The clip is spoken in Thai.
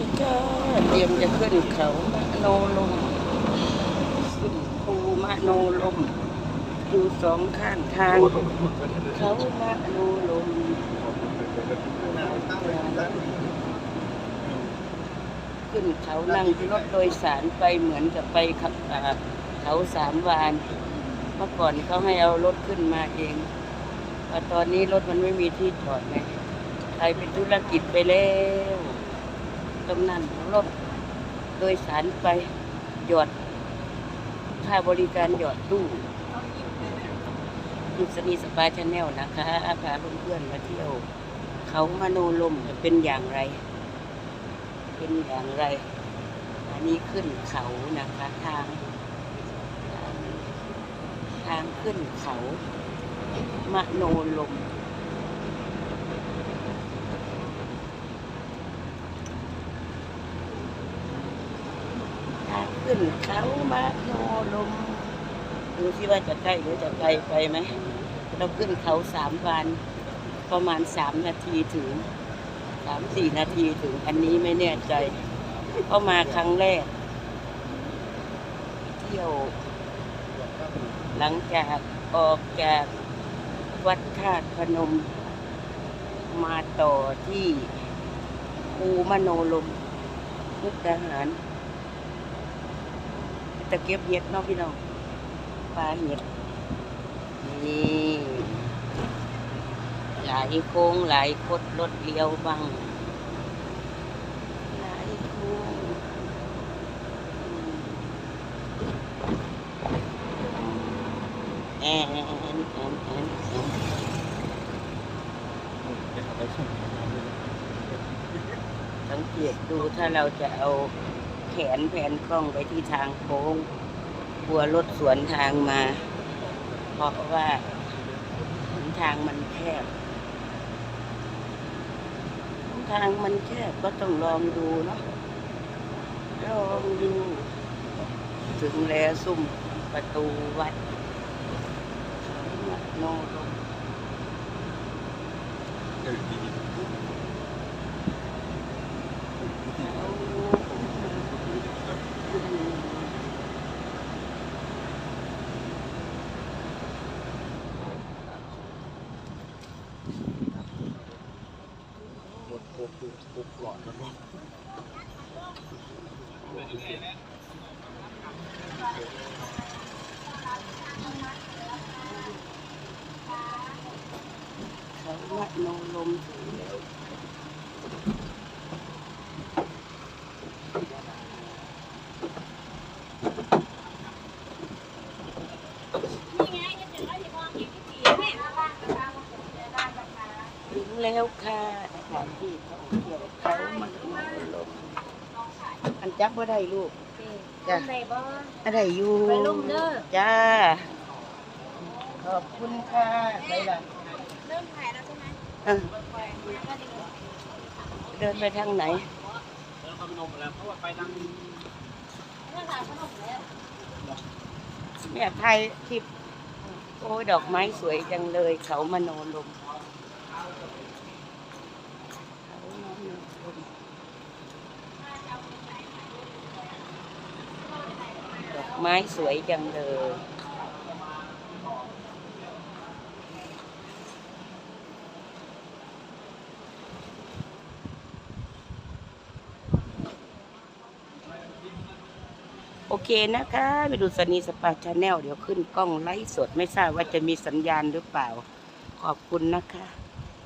ดีค่ะเตรียมจะขึ้นเขามะโนลมขึ้นภูมะโนลมอยู่สองข้างทาง เขามะโนลมขึ้นเขานั่งรถโดยสารไปเหมือนกับไปขับเขาสามวาน เมื่อก่อนเขาให้เอารถขึ้นมาเองแต่ตอนนี้รถมันไม่มีที่จอดไงใครเป็นธุรกิจไปแล้ว ตรงนั้นรถโดยสารไปหยอดค่าบริการหยอดตู้ดุษณีสปาชาแนลนะคะพาเพื่อนๆมาเที่ยว เขามาโนลมเป็นอย่างไร เป็นอย่างไร อันนี้ขึ้นเขานะคะทาง ทางขึ้นเขามะโนลม ทาง ขึ้นเขามะโนลมดูที่ว่าจะใกล้หรือจะไกลไปไหมเราขึ้นเขาสามวัน ประมาณสามนาทีถึงสามสี่นาทีถึงอันนี้ไม่แน่ใจเข้ามาครั้งแรก เที่ยว หลังจากออกจากวัดธาตุพนม มาต่อที่ภูมโนลมมุกดาหาร ตะเก็บเห็ดเนาะพี่น้องปลาเห็ดนี่หลายโค้งหลายคดรถเลี้ยวบังหลายโค้งอืมแอนแอนแอนแอนแอนสังเกตดูถ้าเราจะเอา แขนแผนกล้องไปที่ทางโค้งกลัวรถสวนทางมา เพราะว่าหนทางมันแคบหนทางมันแคบก็ต้องลองดูเนาะลองดู ถึงแล้วซุ่มประตูวัดเขาโนล มเขาวัดโนลมถึงแล้วถึงแล้วค่ะ สถานที่ท่องเที่ยวเขามันลมอันจับว่าได้ลูกจ้ะไหนบ่อะไรอยู่ไปลงเด้อจ้า ขอบคุณค่ะไปละเริ่มถ่ายแล้วใช่ไหมเออเดินไปทางไหนเริ่มถ่ายขนมแล้วเนี่ยไทยทิพย์โอ้ยดอกไม้สวยจังเลยเขามโนลมเขามโนลม ดอกไม้สวยจังเลยโอเคนะคะ ไปดูสนีสปาชาแนลเดี๋ยวขึ้นกล้องไลฟ์สดไม่ทราบว่าจะมีสัญญาณหรือเปล่า ขอบคุณนะคะ